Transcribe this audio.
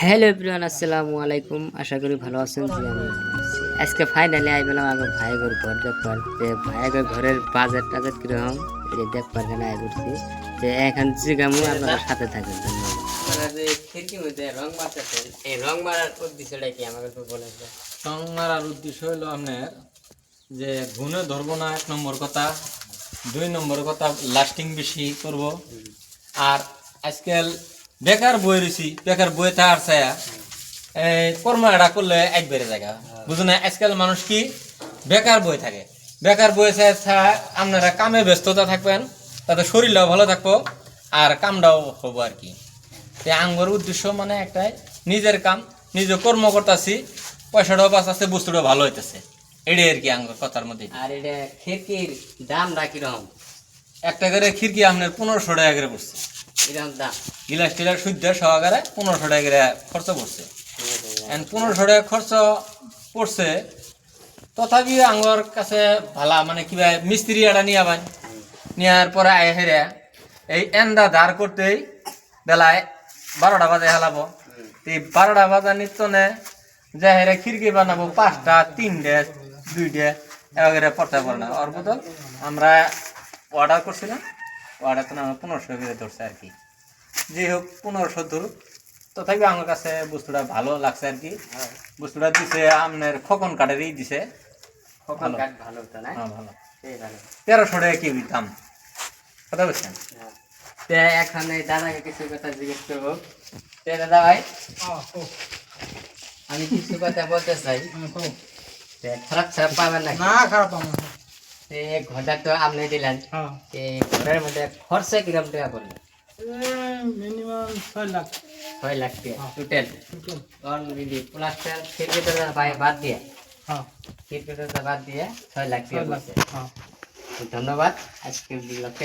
Hello everyone আসসালামু আলাইকুম। আশা করি ভালো আছেন জি আমি আজকে ফাইনালি আই পেলাম আগে ভাইগর ঘর দেখবার। যে ভাইগর ঘরের বাজেট টাজেট কীরকম? এটা দেখবার কেন আয় করছি। যে এখন জিগামু আপনারা সাথে থাকেন ধন্যবাদ। আপনারা যে খিড়কির মধ্যে রং মারতেছেন এই রং মারার উদ্দেশ্যটা কি আমাকে একটু বলেন তো? রং মারার উদ্দেশ্য হলো আপনার যে গুণে ধরবো না এক নম্বর কথা দুই নম্বর কথা লাস্টিং বেশি করব। আর আজকাল বেকার বই রয়েছি বেকার বই থাকার ছায়া। এই কর্ম এটা করলে একবারে জায়গা বুঝো না আজকাল মানুষ কি? বেকার বই থাকে। বেকার বই ছায়া আপনারা কামে ব্যস্ততা থাকবেন তাতে শরীরটাও ভালো থাকব আর কামটাও হব আর কি। তে আঙ্গর উদ্দেশ্য মানে একটাই নিজের কাম নিজে কর্ম করতেছি পয়সাটাও বাঁচাচ্ছে বস্তুটাও ভালো হইতেছে। এটাই আর কি আঙ্গর কথার মধ্যে। আর এটা খিড়কির দামটা কীরকম? একটা করে খিড়কি আপনার পনেরোশো টাকা করে পড়ছে দাম গিলাস টিলাস শুদ্ধ সহকারে পনেরোশো টাকা করে খরচ পড়ছে। এন্ড পনেরোশো টাকা খরচ পড়ছে, তথাপি আঙ্গর কাছে ভালা মানে কিবা মিস্ত্রি এটা নিয়ে আবান নেওয়ার পরে আয় এই এন্দা ধার করতেই বেলায় বারোটা বাজে হেলাবো। এই বারোটা বাজার নিত্য নে যে হেরে খিড়কি বানাবো, পাঁচটা, তিনটে, দুইটে এবারে পড়তে পারে না ওর বদল আমরা অর্ডার করছিলাম। অর্ডার তো আমরা পনেরোশো করে ধরছে আর কি। যে হোক পনেরোশো ধরুক। তথাপি আমার কাছে বস্তুটা ভালো লাগছে আর কি। বস্তুটা দিছে আপনার খোকন কাঠেরই দিছে। কখন কাঠ ভালো হতো না? হ্যাঁ ভালো। তেরোশো টাকা কেবি দাম। কথা বলছেন তে এখন এই দাদাকে কিছু কথা জিজ্ঞেস করব। দাদা ভাই আমি কিছু কথা বলতে চাই। তে খারাপ খারাপ পাবেন না খারাপ আমার তে ঘরটা তো আপনি দিলেন। হ্যাঁ। তে ঘরের মধ্যে খরচা কিরম টাকা পড়ল? মিনিমাম ছয় লাখ। ছয় লাখ টাকা টোটাল কারণ যদি প্লাস্টার খিড়কিটা বাদ দিয়ে হ্যাঁ। খিড়কিটা বাদ দিয়ে ছয় লাখ টাকা হ্যাঁ। ধন্যবাদ আজকের ব্লগটা